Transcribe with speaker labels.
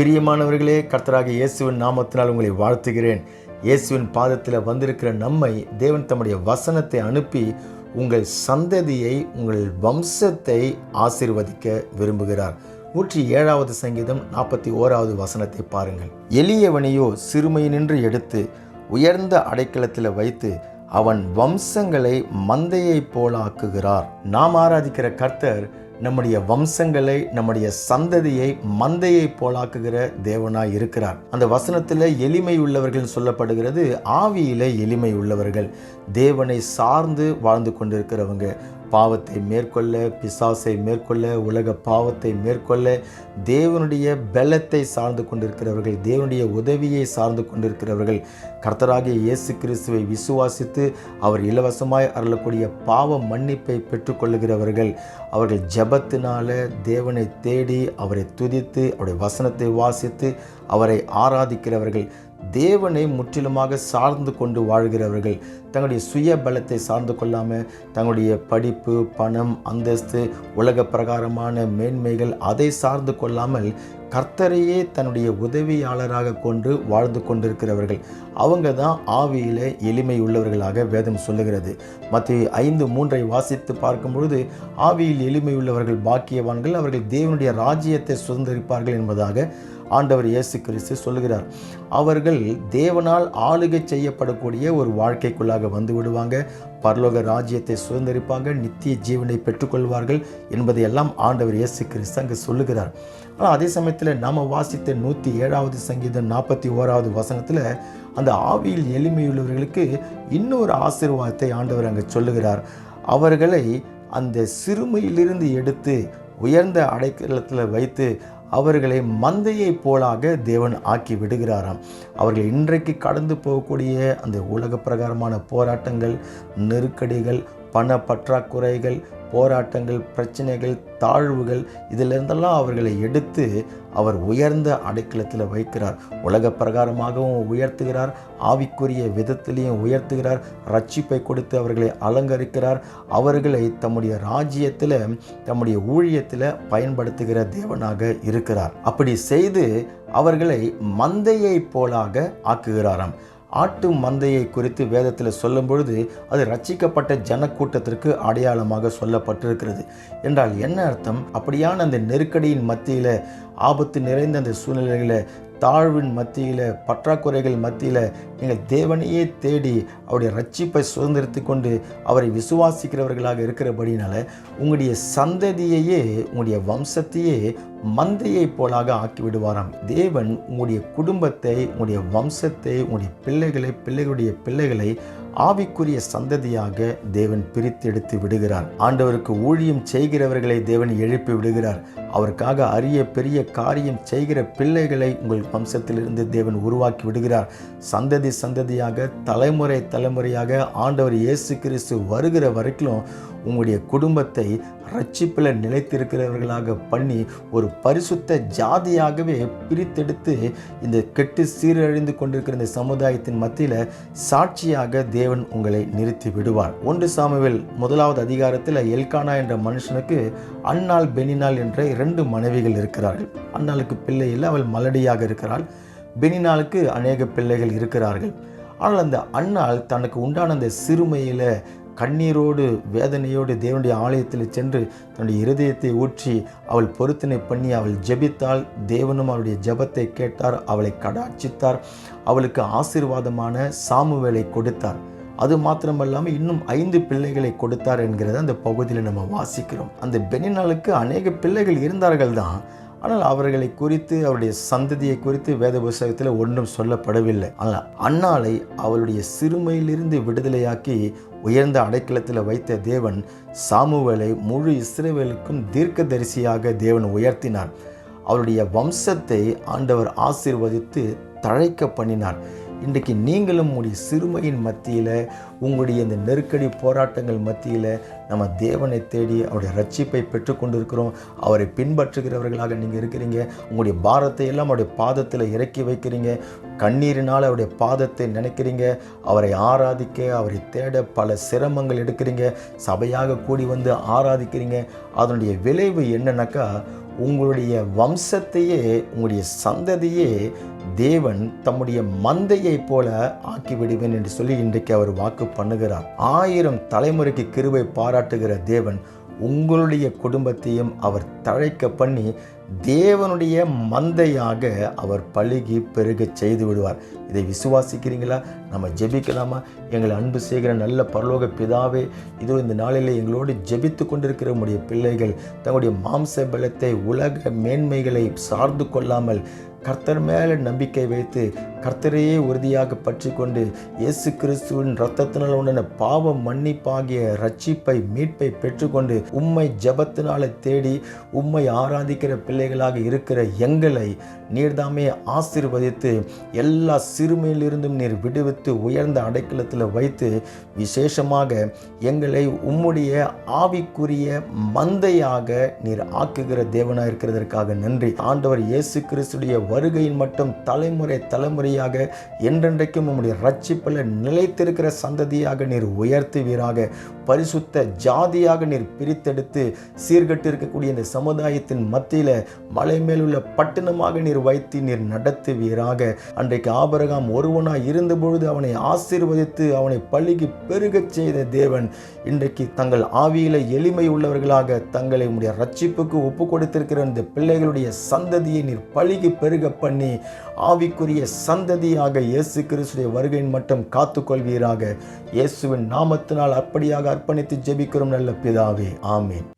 Speaker 1: பிரியமானவர்களே கர்த்தராக இயேசுவின் நாமத்தினால் உங்களை வாழ்த்துகிறேன். இயேசுவின் பாதத்தில் வந்திருக்கிற நம்மை தேவன் தம்முடைய வசனத்தை அனுப்பி உங்கள் சந்ததியை உங்கள் வம்சத்தை ஆசிர்வதிக்க விரும்புகிறார். நூற்றி ஏழாவது சங்கீதம் நாற்பத்தி ஓராவது வசனத்தை பாருங்கள். எளியவனையோ சிறுமையினின்று எடுத்து உயர்ந்த அடைக்கலத்தில் வைத்து அவன் வம்சங்களை மந்தையைப் போலாக்குகிறார். நாம் ஆராதிக்கிற கர்த்தர் நம்முடைய வம்சங்களை நம்முடைய சந்ததியை மந்தையை போலாக்குகிற தேவனாய் இருக்கிறார். அந்த வசனத்தில் எளிமை உள்ளவர்கள் சொல்லப்படுகிறது ஆவியில எளிமை உள்ளவர்கள். தேவனை சார்ந்து வாழ்ந்து கொண்டிருக்கிறவங்க. பாவத்தை மேற்கொள்ள பிசாசை மேற்கொள்ள உலக பாவத்தை மேற்கொள்ள தேவனுடைய பலத்தை சார்ந்து கொண்டிருக்கிறவர்கள் தேவனுடைய உதவியை சார்ந்து கொண்டிருக்கிறவர்கள் கர்த்தராகிய இயேசு கிறிஸ்துவை விசுவாசித்து அவர் இலவசமாய் அருளக்கூடிய பாவ மன்னிப்பை பெற்றுக்கொள்ளுகிறவர்கள் அவர்கள் ஜபத்தினால தேவனை தேடி அவரை துதித்து அவருடைய வசனத்தை வாசித்து அவரை ஆராதிக்கிறவர்கள் தேவனை முற்றிலுமாக சார்ந்து கொண்டு வாழ்கிறவர்கள் தங்களுடைய சுய பலத்தை சார்ந்து கொள்ளாமல் தங்களுடைய படிப்பு பணம் அந்தஸ்து உலக பிரகாரமான மேன்மைகள் அதை சார்ந்து கொள்ளாமல் கர்த்தரையே தன்னுடைய உதவியாளராக கொண்டு வாழ்ந்து கொண்டிருக்கிறவர்கள். அவங்க தான் ஆவியில் எளிமை உள்ளவர்களாக வேதம் சொல்லுகிறது. மற்ற ஐந்து மூன்றை வாசித்து பார்க்கும் பொழுது ஆவியில் எளிமை உள்ளவர்கள் பாக்கியவான்கள் அவர்கள் தேவனுடைய ராஜ்யத்தை சுதந்திரிப்பார்கள் என்பதாக ஆண்டவர் இயேசு கிறிஸ்து சொல்லுகிறார். அவர்கள் தேவனால் ஆளுகை செய்யப்படக்கூடிய ஒரு வாழ்க்கைக்குள்ளாக வந்து விடுவாங்க. பரலோக ராஜ்யத்தை சுதந்திரிப்பாங்க. நித்திய ஜீவனை பெற்றுக்கொள்வார்கள் என்பதை எல்லாம் ஆண்டவர் இயேசு கிறிஸ்து அங்கு சொல்லுகிறார். ஆனால் அதே சமயத்தில் நாம் வாசித்த நூற்றி ஏழாவது சங்கீதம் நாற்பத்தி ஓராவது வசனத்தில் அந்த ஆவியில் எளிமையுள்ளவர்களுக்கு இன்னொரு ஆசீர்வாதத்தை ஆண்டவர் அங்கு சொல்லுகிறார். அவர்களை அந்த சிறுமையிலிருந்து எடுத்து உயர்ந்த அடைக்கலத்தில் வைத்து அவர்களை மந்தையைப் போலாக தேவன் ஆக்கி விடுகிறாராம். அவர்கள் இன்றைக்கு கடந்து போகக்கூடிய அந்த உலக பிரகாரமான போராட்டங்கள் நெருக்கடிகள் பண பற்றாக்குறைகள் போராட்டங்கள் பிரச்சனைகள் தாழ்வுகள் இதிலிருந்தெல்லாம் அவர்களை எடுத்து அவர் உயர்ந்த அடைக்கலத்தில் வைக்கிறார். உலக பிரகாரமாகவும் உயர்த்துகிறார். ஆவிக்குரிய விதத்திலையும் உயர்த்துகிறார். ரட்சிப்பை கொடுத்து அவர்களை அலங்கரிக்கிறார். அவர்களை தம்முடைய ராஜ்யத்தில் தம்முடைய ஊழியத்தில் பயன்படுத்துகிற தேவனாக இருக்கிறார். அப்படி செய்து அவர்களை மந்தையை போலாக ஆக்குகிறாராம். ஆட்டு மந்தையை குறித்து வேதத்தில் சொல்லும் பொழுது அது ரட்சிக்கப்பட்ட ஜனக்கூட்டத்திற்கு அடையாளமாக சொல்லப்பட்டிருக்கிறது. என்றால் என்ன அர்த்தம்? அப்படியான அந்த நெருக்கடியின் மத்தியில் ஆபத்து நிறைந்த அந்த சூழ்நிலைகளை தாழ்வின் மத்தியில் பற்றாக்குறைகள் மத்தியில் நீங்கள் தேவனையே தேடி அவருடைய ரட்சிப்பை சுதந்திரத்து கொண்டு அவரை விசுவாசிக்கிறவர்களாக இருக்கிறபடினால உங்களுடைய சந்ததியையே உங்களுடைய வம்சத்தையே மந்தையை போலாக ஆக்கி விடுவாராம் தேவன் உங்களுடைய குடும்பத்தை உங்களுடைய வம்சத்தை உங்களுடைய பிள்ளைகளை பிள்ளைகளுடைய பிள்ளைகளை ஆவிக்குரிய சந்ததியாக தேவன் பிரித்தெடுத்து விடுகிறார். ஆண்டவருக்கு ஊழியம் செய்கிறவர்களை தேவன் எழுப்பி விடுகிறார். அவருக்காக அரிய பெரிய காரியம் செய்கிற பிள்ளைகளை உங்கள் வம்சத்திலிருந்து தேவன் உருவாக்கி விடுகிறார். சந்ததி சந்ததியாக தலைமுறை தலைமுறையாக ஆண்டவர் இயேசு கிறிஸ்து வருகிற வரைக்கும் உங்களுடைய குடும்பத்தை ரட்சிப்பில் நிலைத்திருக்கிறவர்களாக பண்ணி ஒரு பரிசுத்த ஜாதியாகவே பிரித்தெடுத்து இந்த கெட்டு சீரழிந்து கொண்டிருக்கிற இந்த சமுதாயத்தின் மத்தியில் சாட்சியாக தேவன் உங்களை நிறுத்தி விடுவார். ஒன்று சாமுவேல் முதலாவது அதிகாரத்தில் எல்கானா என்ற மனுஷனுக்கு அன்னாள் பெனினால் என்ற இரண்டு மனைவிகள் இருக்கிறார்கள். அன்னாளுக்கு பிள்ளை இல்லை அவள் மலடியாக இருக்கிறாள். பெனினாளுக்கு அநேக பிள்ளைகள் இருக்கிறார்கள். ஆனால் அந்த அன்னாள் தனக்கு உண்டான அந்த சிறுமையில் கண்ணீரோடு வேதனையோடு தேவனுடைய ஆலயத்தில் சென்று தன்னுடைய இருதயத்தை ஊற்றி அவள் பொருத்தனை பண்ணி அவள் ஜெபித்தாள். தேவனும் அவளுடைய ஜெபத்தை கேட்டார் அவளை கடாட்சித்தார். அவளுக்கு ஆசீர்வாதமான சாமுவேலை கொடுத்தார். அது மாத்திரமல்லாமல் இன்னும் ஐந்து பிள்ளைகளை கொடுத்தார் என்கிறத அந்த பகுதியில் நம்ம வாசிக்கிறோம். அந்த பெனினாளுக்கு அநேக பிள்ளைகள் இருந்தார்கள் தான். ஆனால் அவர்களை குறித்து அவருடைய சந்ததியை குறித்து வேத புஸ்தகத்தில் ஒன்றும் சொல்லப்படவில்லை. ஆனால் அன்னாலை அவளுடைய சிறுமையிலிருந்து விடுதலையாக்கி உயர்ந்த அடைக்கலத்தில் வைத்த தேவன் சாமுவேலை முழு இஸ்ரேவேலுக்கும் தீர்க்கதரிசியாக தேவன் உயர்த்தினார். அவருடைய வம்சத்தை ஆண்டவர் ஆசீர்வதித்து தழைக்க பண்ணினார். இன்றைக்கு நீங்களும் உங்களுடைய சிறுமையின் மத்தியில் உங்களுடைய இந்த நெருக்கடி போராட்டங்கள் மத்தியில் நம்ம தேவனை தேடி அவருடைய ரட்சிப்பை பெற்றுக்கொண்டிருக்கிறோம். அவரை பின்பற்றுகிறவர்களாக நீங்கள் இருக்கிறீங்க. உங்களுடைய பாரத்தை எல்லாம் அவருடைய பாதத்தில் இறக்கி வைக்கிறீங்க. கண்ணீரினால் அவருடைய பாதத்தை நினைக்கிறீங்க. அவரை ஆராதிக்க அவரை தேட பல சிரமங்கள் எடுக்கிறீங்க. சபையாக கூடி வந்து ஆராதிக்கிறீங்க. அதனுடைய விளைவு என்னன்னாக்கா உங்களுடைய வம்சத்தையே உங்களுடைய சந்ததியே தேவன் தம்முடைய மந்தையை போல ஆக்கி விடுவேன் என்று சொல்லி இன்றைக்கு அவர் வாக்கு பண்ணுகிறார். ஆயிரம் தலைமுறைக்கு கிருவை பாராட்டுகிற தேவன் உங்களுடைய குடும்பத்தையும் அவர் தழைக்க பண்ணி தேவனுடைய மந்தையாக அவர் பழுகி பெருக செய்து விடுவார். இதை விசுவாசிக்கிறீங்களா? நம்ம ஜெபிக்கலாமா? எங்களை அன்பு செய்கிற நல்ல பரலோக பிதாவே இதோ இந்த நாளில் எங்களோடு ஜெபித்து கொண்டிருக்கிற உடைய பிள்ளைகள் தங்களுடைய மாம்ச பலத்தை உலக மேன்மைகளை சார்ந்து கொள்ளாமல் கர்த்தர் மேலே நம்பிக்கை வைத்து கர்த்தரையே உறுதியாக பற்றி கொண்டு இயேசு கிறிஸ்துவின் ரத்தத்தினால் உண்டான பாவ மன்னிப்பாகிய ரட்சிப்பை மீட்பை பெற்றுக்கொண்டு உம்மை ஜபத்தினால தேடி உம்மை ஆராதிக்கிற பிள்ளைகளாக இருக்கிற எங்களை நீர்தாமே ஆசீர்வதித்து எல்லா சிறுமையிலிருந்தும் நீர் விடுவித்து உயர்ந்த அடைக்கலத்தில் வைத்து விசேஷமாக எங்களை உம்முடைய ஆவிக்குரிய மந்தையாக நீர் ஆக்குகிற தேவனாக இருக்கிறதற்காக நன்றி. ஆண்டவர் இயேசு கிறிஸ்துடைய வருகையின் மட்டும் தலைமுறை தலைமுறையாக என்றென்றைக்கும் உம்முடைய ரட்சிப்பில் நிலைத்திருக்கிற சந்ததியாக நீர் உயர்த்துவீராக. பரிசுத்த ஜாதியாக நீர் பிரித்தெடுத்து சீர்கட்டு இருக்கக்கூடிய இந்த சமுதாயத்தின் மத்தியில் மலை மேலுள்ள பட்டணமாக நீர் வைத்து நீர் நடத்துவீராக. அன்றைக்கு ஆபரகாம் ஒருவனாய் இருந்த பொழுது அவனை ஆசீர்வதித்து அவனை பழுகி பெருகச் செய்த தேவன் இன்றைக்கு தங்கள் ஆவியில எளிமை உள்ளவர்களாக தங்களை உடைய ரட்சிப்புக்கு ஒப்பு கொடுத்திருக்கிற இந்த பிள்ளைகளுடைய சந்ததியை நீர் பழுகி பெருக பெருக பண்ணி ஆவிக்குரிய சந்ததியாக இயேசு கிறிஸ்துடைய வருகையின் மட்டும் காத்துக்கொள்வீராக. இயேசுவின் நாமத்தினால் அப்படியாக அர்ப்பணித்து ஜெபிக்கிறோம் நல்ல பிதாவே. ஆமீன்.